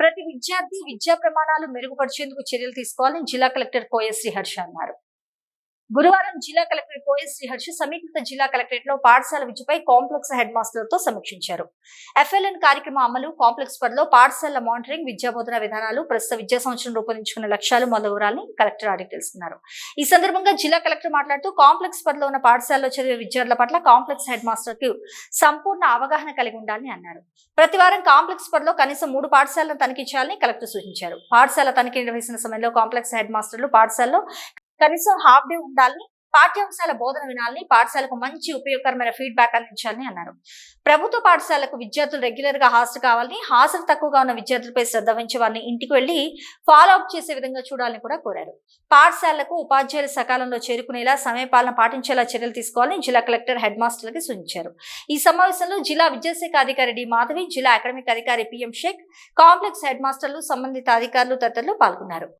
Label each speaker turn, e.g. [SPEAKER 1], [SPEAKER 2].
[SPEAKER 1] ప్రతి విద్యార్థి విద్యా ప్రమాణాలు మెరుగుపరిచేందుకు చర్యలు తీసుకోవాలని జిల్లా కలెక్టర్ కోయ శ్రీహర్ష అన్నారు. గురువారం జిల్లా కలెక్టర్ కోయ శ్రీహర్ష సమీకృత జిల్లా కలెక్టరేట్లో పాఠశాల విద్యపై కాంప్లెక్స్ హెడ్ మాస్టర్లతో సమీక్షించారు. ఎఫ్ఎల్ఎన్ కార్యక్రమ అమలు కాంప్లెక్స్ పరిలో పాఠశాల మానిటరింగ్ విద్యా బోధన విధానాలు ప్రస్తుత విద్యా సంవత్సరం రూపొందించుకున్న లక్ష్యాలు మొదలగు కలెక్టర్ అడిగి తెలుసుకున్నారు. ఈ సందర్భంగా జిల్లా కలెక్టర్ మాట్లాడుతూ కాంప్లెక్స్ పరిలో ఉన్న పాఠశాలలో చదివే విద్యార్థుల పట్ల కాంప్లెక్స్ హెడ్ మాస్టర్కు సంపూర్ణ అవగాహన కలిగి ఉండాలని అన్నారు. ప్రతి వారం కాంప్లెక్స్ పరిలో కనీసం మూడు పాఠశాలను తనిఖీ చేయాలని కలెక్టర్ సూచించారు. పాఠశాల తనిఖీ నిర్వహిస్తున్న సమయంలో కాంప్లెక్స్ హెడ్ మాస్టర్లు పాఠశాలలో కనీసం హాఫ్ డే ఉండాలని పాఠ్యాంశాల బోధన వినాలని పాఠశాలకు మంచి ఉపయోగకరమైన ఫీడ్బ్యాక్ అందించాలని అన్నారు. ప్రభుత్వ పాఠశాలకు విద్యార్థులు రెగ్యులర్గా హాజరు కావాలని హాజరు తక్కువగా ఉన్న విద్యార్థులపై శ్రద్ధ వహించి వారిని ఇంటికి వెళ్ళి ఫాలో అప్ చేసే విధంగా చూడాలని కూడా కోరారు. పాఠశాలకు ఉపాధ్యాయులు సకాలంలో చేరుకునేలా సమయపాలన పాటించేలా చర్యలు తీసుకోవాలని జిల్లా కలెక్టర్ హెడ్ మాస్టర్లకి సూచించారు. ఈ సమావేశంలో జిల్లా విద్యాశాఖ అధికారి డి. మాధవి జిల్లా అకాడమిక్ అధికారి పిఎం షేక్ కాంప్లెక్స్ హెడ్ మాస్టర్లు సంబంధిత అధికారులు తదితరులు పాల్గొన్నారు.